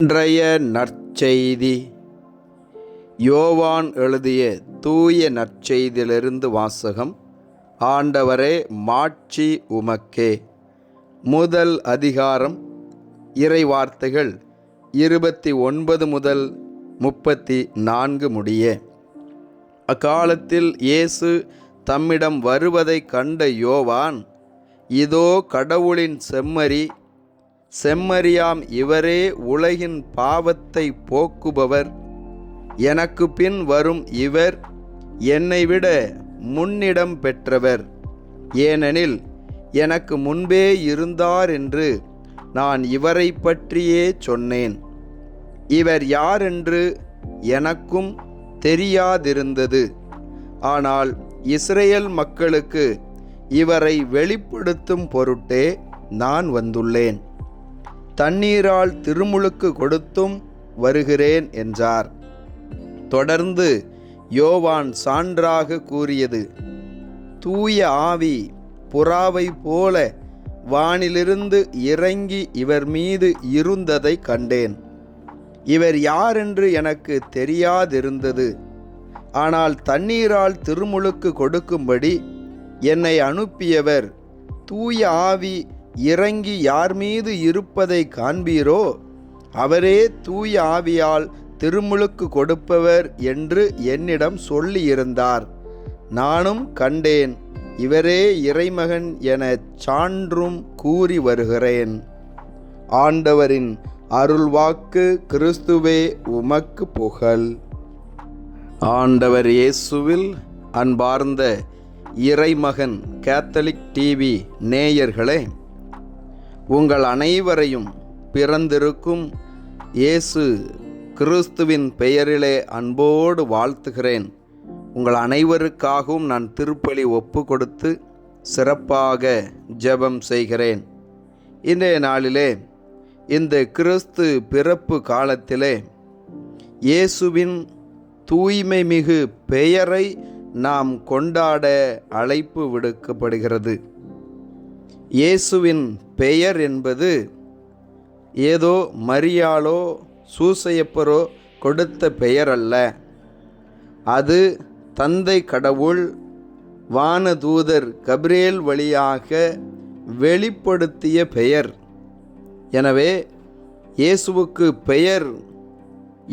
இன்றைய நற்செய்தி. யோவான் எழுதிய தூய நற்செய்தியிலிருந்து வாசகம் ஆண்டவரே மாட்சி உமக்கே. முதல் அதிகாரம் இறை வார்த்தைகள் இருபத்தி ஒன்பது முதல் முப்பத்தி நான்கு முடிய. அக்காலத்தில் இயேசு தம்மிடம் வருவதைக் கண்ட யோவான் இதோ கடவுளின் செம்மறி செம்மறியாம் இவரே உலகின் பாவத்தை போக்குபவர். எனக்கு பின் வரும் இவர் என்னை விட முன்னிடம் பெற்றவர். ஏனெனில் எனக்கு முன்பே இருந்தார் என்று நான் இவரை பற்றியே சொன்னேன். இவர் யாரென்று எனக்கும் தெரியாதிருந்தது. ஆனால் இஸ்ரேல் மக்களுக்கு இவரை வெளிப்படுத்தும் பொருட்டே நான் வந்துள்ளேன். தண்ணீரால் திருமுழுக்கு கொடுத்தும் வருகிறேன் என்றார். தொடர்ந்து யோவான் சான்றாக கூறியது தூய ஆவி புறாவை போல வானிலிருந்து இறங்கி இவர் மீது இருந்ததை கண்டேன். இவர் யாரென்று எனக்கு தெரியாதிருந்தது. ஆனால் தண்ணீரால் திருமுழுக்கு கொடுக்கும்படி என்னை அனுப்பியவர் தூய ஆவி இறங்கி யார் மீது இருப்பதை காண்பீரோ அவரே தூய ஆவியால் திருமுழுக்கு கொடுப்பவர் என்று என்னிடம் சொல்லியிருந்தார். நானும் கண்டேன் இவரே இறைமகன் என சான்றும் கூறி வருகிறேன். ஆண்டவரின் அருள்வாக்கு கிறிஸ்துவே உமக்கு புகழ். ஆண்டவர் இயேசுவில் அன்பார்ந்த இறைமகன் கேத்தலிக் டிவி நேயர்களே உங்கள் அனைவரையும் பிறந்திருக்கும் இயேசு கிறிஸ்துவின் பெயரிலே அன்போடு வாழ்த்துகிறேன். உங்கள் அனைவருக்காகவும் நான் திருப்பலி ஒப்பு கொடுத்து சிறப்பாக ஜெபம் செய்கிறேன். இன்றைய நாளிலே இந்த கிறிஸ்து பிறப்பு காலத்திலே இயேசுவின் தூய்மை மிகு பெயரை நாம் கொண்டாட அழைப்பு விடுக்கப்படுகிறது. இயேசுவின் பெயர் என்பது ஏதோ மரியாளோ சூசையப்பரோ கொடுத்த பெயர் அல்ல அது தந்தை கடவுள் வானதூதர் கபிரேல் வழியாக வெளிப்படுத்திய பெயர். எனவே இயேசுவுக்கு பெயர்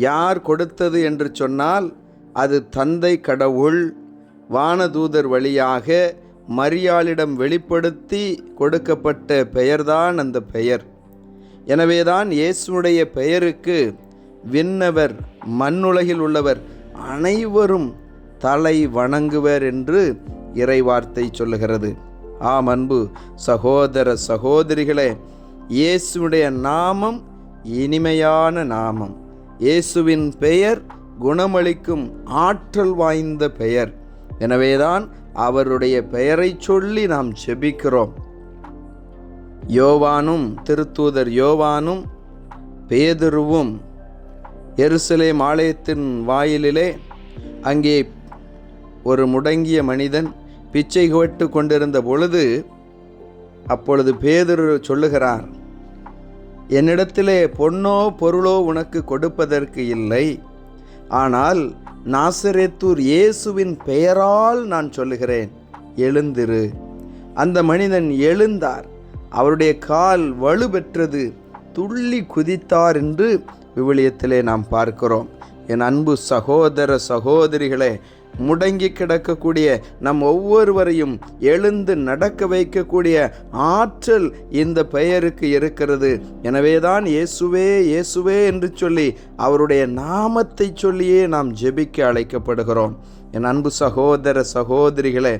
யார் கொடுத்தது என்று சொன்னால் அது தந்தை கடவுள் வானதூதர் வழியாக மரியாளிடம் வெளிப்படுத்தி கொடுக்கப்பட்ட பெயர்தான் அந்த பெயர். எனவேதான் இயேசுடைய பெயருக்கு விண்ணவர் மண்ணுலகில் உள்ளவர் அனைவரும் தலை வணங்குவர் என்று இறைவார்த்தை சொல்லுகிறது. ஆம் அன்பு சகோதர சகோதரிகளே இயேசுடைய நாமம் இனிமையான நாமம். இயேசுவின் பெயர் குணமளிக்கும் ஆற்றல் வாய்ந்த பெயர். எனவேதான் அவருடைய பெயரை சொல்லி நாம் செபிக்கிறோம். யோவானும் திருத்தூதர் யோவானும் பேதுருவும் எருசலேம் ஆலயத்தின் வாயிலிலே அங்கே ஒரு முடங்கிய மனிதன் பிச்சை கேட்டு கொண்டிருந்த பொழுது அப்பொழுது பேதுரு சொல்லுகிறார் என்னிடத்திலே பொன்னோ பொருளோ உனக்கு கொடுப்பதற்கு இல்லை. ஆனால் நாசரேத்தூர் இயேசுவின் பெயரால் நான் சொல்லுகிறேன் எழுந்திரு. அந்த மனிதன் எழுந்தார். அவருடைய கால் வலுப்பெற்றது துள்ளி குதித்தார் என்று விவிலியத்திலே நாம் பார்க்கிறோம். என் அன்பு சகோதர சகோதரிகளே முடங்கி கிடக்கக்கூடிய நம் ஒவ்வொருவரையும் எழுந்து நடக்க வைக்கக்கூடிய ஆற்றல் இந்த பெயருக்கு இருக்கிறது. எனவேதான் இயேசுவே இயேசுவே என்று சொல்லி அவருடைய நாமத்தை சொல்லியே நாம் ஜெபிக்க அழைக்கப்படுகிறோம். என் அன்பு சகோதர சகோதரிகளே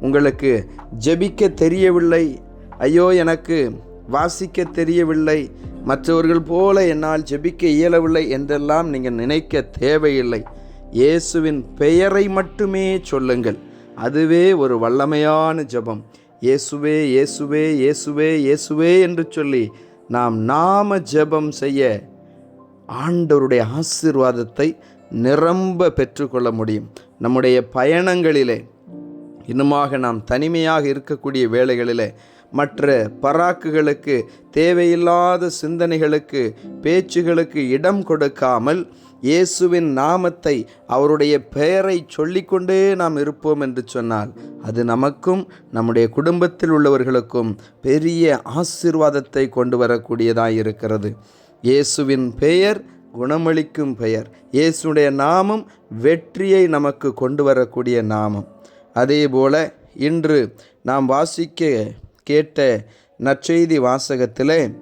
உங்களுக்கு ஜெபிக்க தெரியவில்லை. ஐயோ எனக்கு வாசிக்க தெரியவில்லை. மற்றவர்கள் போல என்னால் ஜெபிக்க இயலவில்லை என்றெல்லாம் நீங்கள் நினைக்க தேவையில்லை. இயேசுவின் பெயரை மட்டுமே சொல்லுங்கள். அதுவே ஒரு வல்லமையான ஜெபம். இயேசுவே இயேசுவே இயேசுவே இயேசுவே என்று சொல்லி நாம் நாம ஜெபம் செய்ய ஆண்டவருடைய ஆசீர்வாதத்தை நிரம்ப பெற்றுக்கொள்ள முடியும். நம்முடைய பயணங்களிலே இன்னுமாக நாம் தனிமையாக இருக்கக்கூடிய வேளைகளிலே மற்ற பராக்குகளுக்கு தேவையில்லாத சிந்தனைகளுக்கு பேச்சுகளுக்கு இடம் கொடுக்காமல் இயேசுவின் நாமத்தை அவருடைய பெயரை சொல்லிக்கொண்டே நாம் இருப்போம் என்று சொன்னால் அது நமக்கும் நம்முடைய குடும்பத்தில் உள்ளவர்களுக்கும் பெரிய ஆசீர்வாதத்தை கொண்டு வரக்கூடியதாக இருக்கிறது. இயேசுவின் பெயர் குணமளிக்கும் பெயர். இயேசுடைய நாமம் வெற்றியை நமக்கு கொண்டு வரக்கூடிய நாமம். அதே போல இன்று நாம் வாசிக்க கேட்ட நற்செய்தி வாசகத்திலே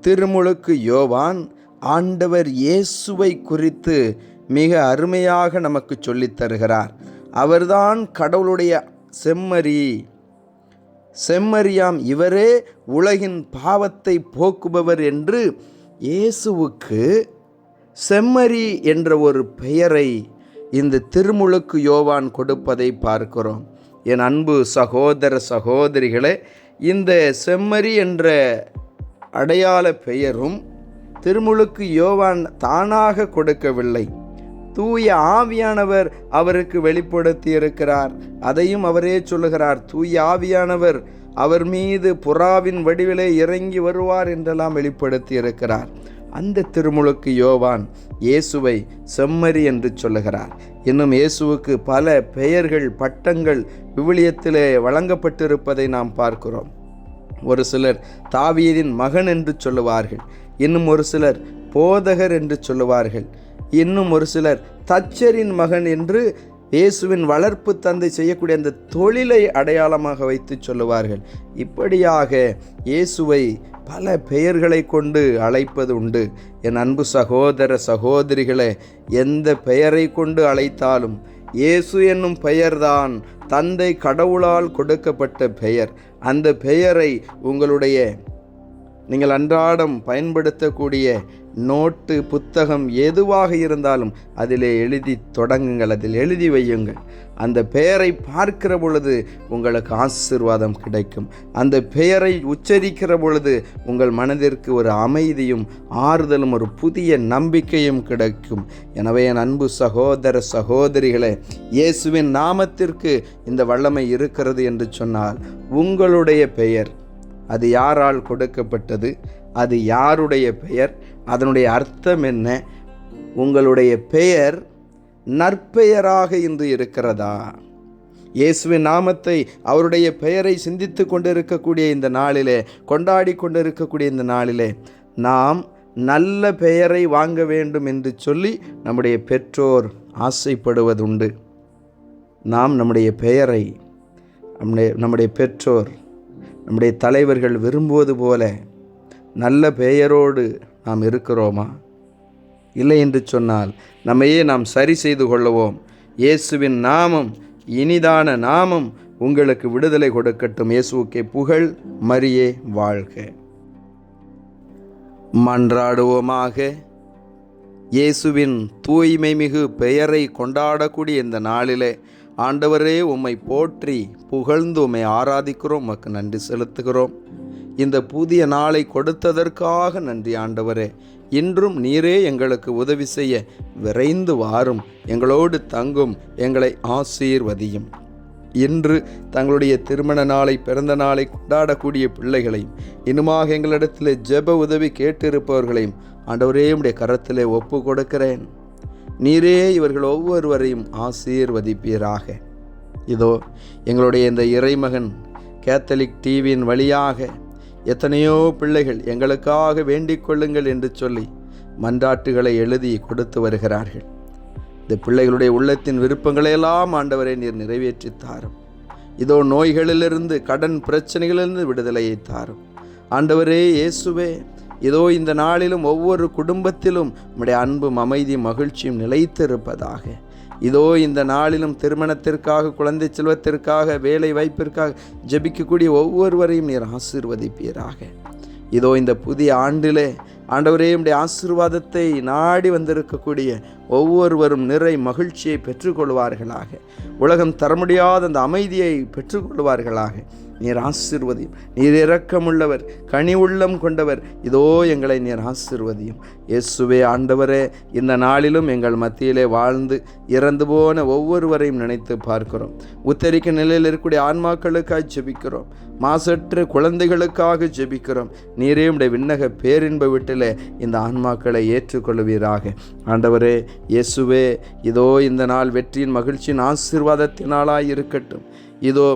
திருமுழுக்கு யோவான் ஆண்டவர் இயேசுவை குறித்து மிக அருமையாக நமக்கு சொல்லித் தருகிறார். அவர்தான் கடவுளுடைய செம்மறி. செம்மறியாம் இவரே உலகின் பாவத்தை போக்குபவர் என்று இயேசுவுக்கு செம்மறி என்ற ஒரு பெயரை இந்த திருமுழுக்கு யோவான் கொடுப்பதை பார்க்கிறோம். என் அன்பு சகோதர சகோதரிகளே இந்த செம்மறி என்ற அடையாள பெயரும் திருமுழுக்கு யோவான் தானாக கொடுக்கவில்லை. தூய ஆவியானவர் அவருக்கு வெளிப்படுத்தி இருக்கிறார் அதையும் அவரே சொல்லுகிறார் தூய ஆவியானவர் அவர் மீது புறாவின் வடிவிலே இறங்கி வருவார் என்றெல்லாம் வெளிப்படுத்தி இருக்கிறார் அந்த திருமுழுக்கு யோவான் இயேசுவை செம்மறி என்று சொல்லுகிறார். இன்னும் இயேசுவுக்கு பல பெயர்கள் பட்டங்கள் விவிலியத்திலே வழங்கப்பட்டிருப்பதை நாம் பார்க்கிறோம். ஒரு சிலர் தாவீதின் மகன் என்று சொல்லுவார்கள். இன்னும் ஒரு சிலர் போதகர் என்று சொல்லுவார்கள். இன்னும் ஒரு சிலர் தச்சரின் மகன் என்று இயேசுவின் வளர்ப்பு தந்தை செய்யக்கூடிய அந்த தொழிலை அடையாளமாக வைத்து சொல்லுவார்கள். இப்படியாக இயேசுவை பல பெயர்களை கொண்டு அழைப்பது உண்டு. என் அன்பு சகோதர சகோதரிகளை எந்த பெயரை கொண்டு அழைத்தாலும் இயேசு என்னும் பெயர்தான் தந்தை கடவுளால் கொடுக்கப்பட்ட பெயர். அந்த பெயரை உங்களுடைய நீங்கள் அன்றாடம் பயன்படுத்தக்கூடிய நோட்டு புத்தகம் எதுவாக இருந்தாலும் அதிலே எழுதி தொடங்குங்கள் அதில் எழுதி வையுங்கள். அந்த பெயரை பார்க்கிற பொழுது உங்களுக்கு ஆசிர்வாதம் கிடைக்கும். அந்த பெயரை உச்சரிக்கிற பொழுது உங்கள் மனதிற்கு ஒரு அமைதியும் ஆறுதலும் ஒரு புதிய நம்பிக்கையும் கிடைக்கும். எனவே என் அன்பு சகோதர சகோதரிகளே இயேசுவின் நாமத்திற்கு இந்த வல்லமை இருக்கிறது என்று சொன்னால் உங்களுடைய பெயர் அது யாரால் கொடுக்கப்பட்டது? அது யாருடைய பெயர்? அதனுடைய அர்த்தம் என்ன? உங்களுடைய பெயர் நற்பெயராக இன்று இருக்கிறதா? இயேசுவின் நாமத்தை அவருடைய பெயரை சிந்தித்து கொண்டிருக்கக்கூடிய இந்த நாளிலே கொண்டாடி கொண்டிருக்கக்கூடிய இந்த நாளிலே நாம் நல்ல பெயரை வாங்க வேண்டும் என்று சொல்லி நம்முடைய பெற்றோர் ஆசைப்படுவதுண்டு. நாம் நம்முடைய பெயரை நம்முடைய நம்முடைய பெற்றோர் நம்முடைய தலைவர்கள் விரும்புவது போல நல்ல பெயரோடு நாம் இருக்கிறோமா? இல்லை என்று சொன்னால் நம்மையே நாம் சரி செய்து கொள்ளுவோம். இயேசுவின் நாமம் இனிதான நாமம் உங்களுக்கு விடுதலை கொடுக்கட்டும். இயேசுவுக்கே புகழ் மரியே வாழ்க. மன்றாடுவோமாக. இயேசுவின் தூய்மை மிகு பெயரை கொண்டாடக்கூடிய இந்த நாளிலே ஆண்டவரே உம்மை போற்றி புகழ்ந்து உம்மை ஆராதிக்கிறோம் உமக்கு நன்றி செலுத்துகிறோம். இந்த புதிய நாளை கொடுத்ததற்காக நன்றி ஆண்டவரே. இன்றும் நீரே எங்களுக்கு உதவி செய்ய விரைந்து வாரும் எங்களோடு தங்கும் எங்களை ஆசீர்வதியும். இன்று தங்களுடைய திருமண நாளை பிறந்த நாளை கொண்டாடக்கூடிய பிள்ளைகளையும் இன்னுமாக எங்களிடத்தில் ஜெப உதவி கேட்டிருப்பவர்களையும் ஆண்டவரே உடைய கரத்திலே ஒப்பு கொடுக்கிறேன். நீரே இவர்கள் ஒவ்வொருவரையும் ஆசீர்வதிப்பீராக. இதோ எங்களுடைய இந்த இறைமகன் கேத்தலிக் டிவியின் வழியாக எத்தனையோ பிள்ளைகள் எங்களுக்காக வேண்டிக் கொள்ளுங்கள் என்று சொல்லி மன்றாட்டுகளை எழுதி கொடுத்து வருகிறார்கள். இந்த பிள்ளைகளுடைய உள்ளத்தின் விருப்பங்களையெல்லாம் ஆண்டவரை நீர் நிறைவேற்றி தாரும் இதோ நோய்களிலிருந்து கடன் பிரச்சனைகளிலிருந்து விடுதலையை தாரும். ஆண்டவரே இயேசுவே இதோ இந்த நாளிலும் ஒவ்வொரு குடும்பத்திலும் உம்முடைய அன்பும் அமைதியும் மகிழ்ச்சியும் நிலைத்திருப்பதாக. இதோ இந்த நாளிலும் திருமணத்திற்காக குழந்தை செல்வத்திற்காக வேலை வாய்ப்பிற்காக ஜெபிக்கக்கூடிய ஒவ்வொருவரையும் நீர் ஆசீர்வதிப்பீராக. இதோ இந்த புதிய ஆண்டிலே ஆண்டவரே உடைய ஆசீர்வாதத்தை நாடி வந்திருக்கக்கூடிய ஒவ்வொருவரும் நிறை மகிழ்ச்சியை பெற்றுக்கொள்வார்களாக. உலகம் தர முடியாத அந்த அமைதியை பெற்றுக்கொள்வார்களாக. நீர் ஆசிர்வதியும். நீர் இரக்கமுள்ளவர் கனி உள்ளம் கொண்டவர். இதோ எங்களை நீர் ஆசிர்வதியும். இயேசுவே ஆண்டவரே இந்த நாளிலும் எங்கள் மத்தியிலே வாழ்ந்து இறந்து போன ஒவ்வொருவரையும் நினைத்து பார்க்கிறோம். உத்தரிக்க நிலையில் இருக்கக்கூடிய ஆன்மாக்களுக்காக ஜெபிக்கிறோம். மாசற்று குழந்தைகளுக்காக ஜெபிக்கிறோம். நீரே உடைய விண்ணக பேரின்ப வீட்டில் இந்த ஆன்மாக்களை ஏற்றுக்கொள்வீராக ஆண்டவரே இயேசுவே இதோ இந்த நாள் வெற்றியின் மகிழ்ச்சியின் ஆசிர்வாதத்தினாலாய் இருக்கட்டும். இதோ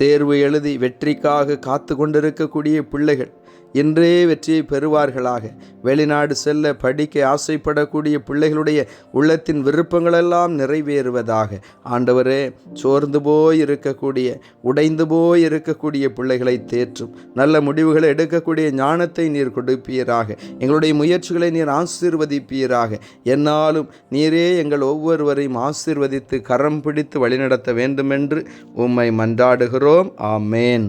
தேர்வு எழுதி வெற்றிக்காக காத்து கொண்டிருக்கக்கூடிய பிள்ளைகள். இன்றே வெற்றியை பெறுவார்களாக. வெளிநாடு செல்ல படிக்க ஆசைப்படக்கூடிய பிள்ளைகளுடைய உள்ளத்தின் விருப்பங்களெல்லாம் நிறைவேறுவதாக. ஆண்டவரே சோர்ந்து போய் இருக்கக்கூடிய உடைந்து போய் இருக்கக்கூடிய பிள்ளைகளை தேற்றும். நல்ல முடிவுகளை எடுக்கக்கூடிய ஞானத்தை நீர் கொடுப்பீராக. எங்களுடைய முயற்சிகளை நீர் ஆசீர்வதிப்பீராக. என்னாலும் நீரே எங்கள் ஒவ்வொருவரையும் ஆசீர்வதித்து கரம் பிடித்து வழிநடத்த வேண்டுமென்று உம்மை மன்றாடுகிறோம். ஆமேன்.